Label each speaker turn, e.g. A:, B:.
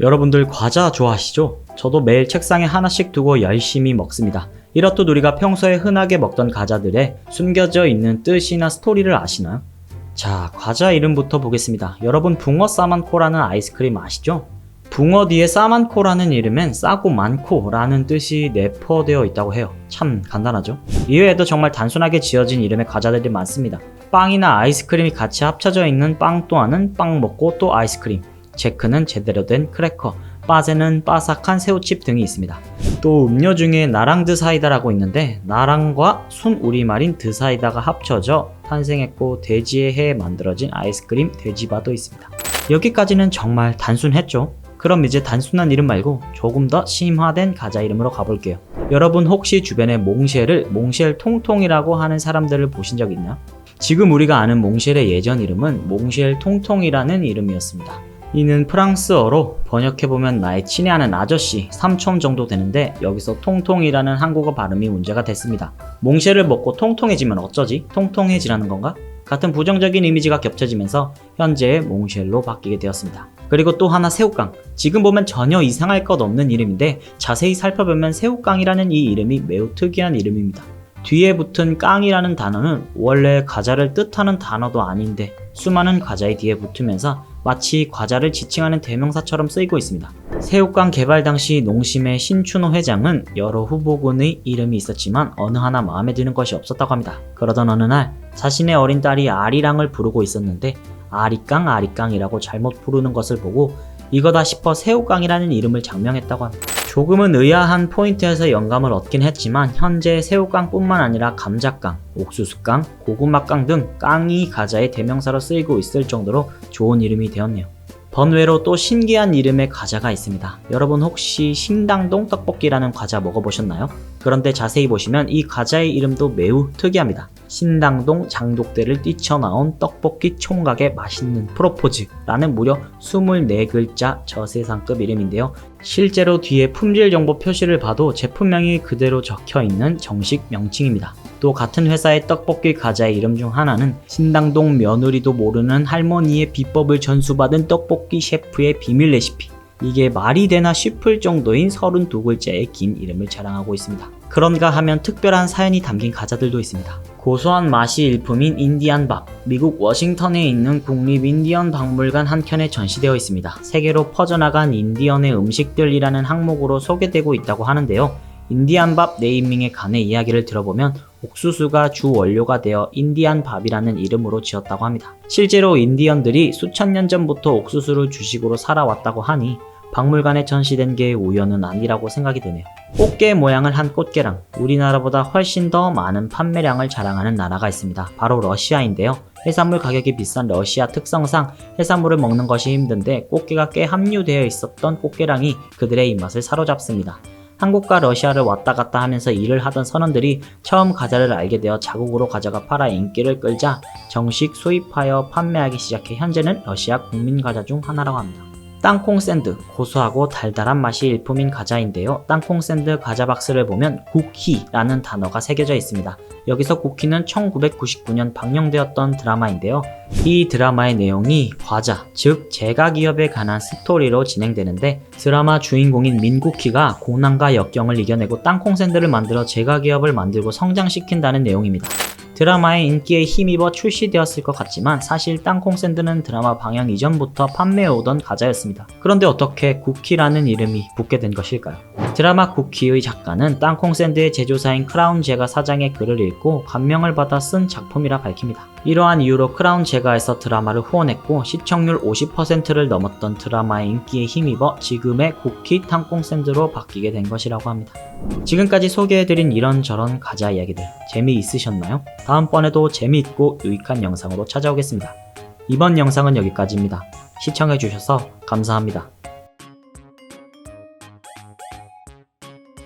A: 여러분들 과자 좋아하시죠? 저도 매일 책상에 하나씩 두고 열심히 먹습니다. 이렇듯 우리가 평소에 흔하게 먹던 과자들에 숨겨져 있는 뜻이나 스토리를 아시나요? 자, 과자 이름부터 보겠습니다. 여러분 붕어 싸만코라는 아이스크림 아시죠? 붕어 뒤에 싸만코라는 이름엔 싸고 많고 라는 뜻이 내포되어 있다고 해요. 참 간단하죠? 이외에도 정말 단순하게 지어진 이름의 과자들이 많습니다. 빵이나 아이스크림이 같이 합쳐져 있는 빵 또한은 빵 먹고 또 아이스크림, 제크는 제대로 된 크래커, 빠제는 바삭한 새우칩 등이 있습니다. 또 음료 중에 나랑 드 사이다라고 있는데 나랑과 순 우리말인 드사이다가 합쳐져 탄생했고 돼지의 해에 만들어진 아이스크림 돼지바도 있습니다. 여기까지는 정말 단순했죠? 그럼 이제 단순한 이름 말고 조금 더 심화된 가자 이름으로 가볼게요. 여러분 혹시 주변에 몽쉘을 몽쉘 통통이라고 하는 사람들을 보신 적 있나요? 지금 우리가 아는 몽쉘의 예전 이름은 몽쉘 통통이라는 이름이었습니다. 이는 프랑스어로 번역해보면 나의 친애하는 아저씨, 삼촌 정도 되는데 여기서 통통이라는 한국어 발음이 문제가 됐습니다. 몽쉘을 먹고 통통해지면 어쩌지? 통통해지라는 건가? 같은 부정적인 이미지가 겹쳐지면서 현재의 몽쉘로 바뀌게 되었습니다. 그리고 또 하나 새우깡. 지금 보면 전혀 이상할 것 없는 이름인데 자세히 살펴보면 새우깡이라는 이 이름이 매우 특이한 이름입니다. 뒤에 붙은 깡이라는 단어는 원래 과자를 뜻하는 단어도 아닌데 수많은 과자의 뒤에 붙으면서 마치 과자를 지칭하는 대명사처럼 쓰이고 있습니다. 새우깡 개발 당시 농심의 신춘호 회장은 여러 후보군의 이름이 있었지만 어느 하나 마음에 드는 것이 없었다고 합니다. 그러던 어느 날 자신의 어린 딸이 아리랑을 부르고 있었는데 아리깡 아리깡이라고 잘못 부르는 것을 보고 이거다 싶어 새우깡이라는 이름을 장명했다고 합니다. 조금은 의아한 포인트에서 영감을 얻긴 했지만 현재 새우깡뿐만 아니라 감자깡, 옥수수깡, 고구마깡 등 깡이 과자의 대명사로 쓰이고 있을 정도로 좋은 이름이 되었네요. 번외로 또 신기한 이름의 과자가 있습니다. 여러분 혹시 신당동 떡볶이라는 과자 먹어보셨나요? 그런데 자세히 보시면 이 과자의 이름도 매우 특이합니다. 신당동 장독대를 뛰쳐나온 떡볶이 총각의 맛있는 프로포즈라는 무려 24글자 저세상급 이름인데요. 실제로 뒤에 품질 정보 표시를 봐도 제품명이 그대로 적혀 있는 정식 명칭입니다. 또 같은 회사의 떡볶이 과자의 이름 중 하나는 신당동 며느리도 모르는 할머니의 비법을 전수받은 떡볶이 셰프의 비밀 레시피. 이게 말이 되나 싶을 정도인 32글자의 긴 이름을 자랑하고 있습니다. 그런가 하면 특별한 사연이 담긴 과자들도 있습니다. 고소한 맛이 일품인 인디안 밥. 미국 워싱턴에 있는 국립 인디언 박물관 한켠에 전시되어 있습니다. 세계로 퍼져나간 인디언의 음식들이라는 항목으로 소개되고 있다고 하는데요. 인디안 밥 네이밍에 관해 이야기를 들어보면 옥수수가 주 원료가 되어 인디안 밥이라는 이름으로 지었다고 합니다. 실제로 인디언들이 수천 년 전부터 옥수수를 주식으로 살아왔다고 하니 박물관에 전시된 게 우연은 아니라고 생각이 되네요. 꽃게 모양을 한 꽃게랑 우리나라보다 훨씬 더 많은 판매량을 자랑하는 나라가 있습니다. 바로 러시아인데요. 해산물 가격이 비싼 러시아 특성상 해산물을 먹는 것이 힘든데 꽃게가 꽤 함유되어 있었던 꽃게랑이 그들의 입맛을 사로잡습니다. 한국과 러시아를 왔다 갔다 하면서 일을 하던 선원들이 처음 과자를 알게 되어 자국으로 가져가 팔아 인기를 끌자 정식 수입하여 판매하기 시작해 현재는 러시아 국민 과자 중 하나라고 합니다. 땅콩 샌드 고소하고 달달한 맛이 일품인 과자인데요. 땅콩 샌드 과자 박스를 보면 쿠키라는 단어가 새겨져 있습니다. 여기서 쿠키는 1999년 방영되었던 드라마인데요. 이 드라마의 내용이 과자, 즉 제가 기업에 관한 스토리로 진행되는데 드라마 주인공인 민쿠키가 고난과 역경을 이겨내고 땅콩 샌드를 만들어 제가 기업을 만들고 성장시킨다는 내용입니다. 드라마의 인기에 힘입어 출시되었을 것 같지만 사실 땅콩 샌드는 드라마 방영 이전부터 판매해오던 과자였습니다. 그런데 어떻게 쿠키라는 이름이 붙게 된 것일까요? 드라마 쿠키의 작가는 땅콩 샌드의 제조사인 크라운 제가 사장의 글을 읽고 감명을 받아 쓴 작품이라 밝힙니다. 이러한 이유로 크라운 제가에서 드라마를 후원했고 시청률 50%를 넘었던 드라마의 인기에 힘입어 지금의 쿠키 땅콩 샌드로 바뀌게 된 것이라고 합니다. 지금까지 소개해드린 이런저런 과자 이야기들 재미있으셨나요? 다음번에도 재미있고 유익한 영상으로 찾아오겠습니다. 이번 영상은 여기까지입니다. 시청해주셔서 감사합니다.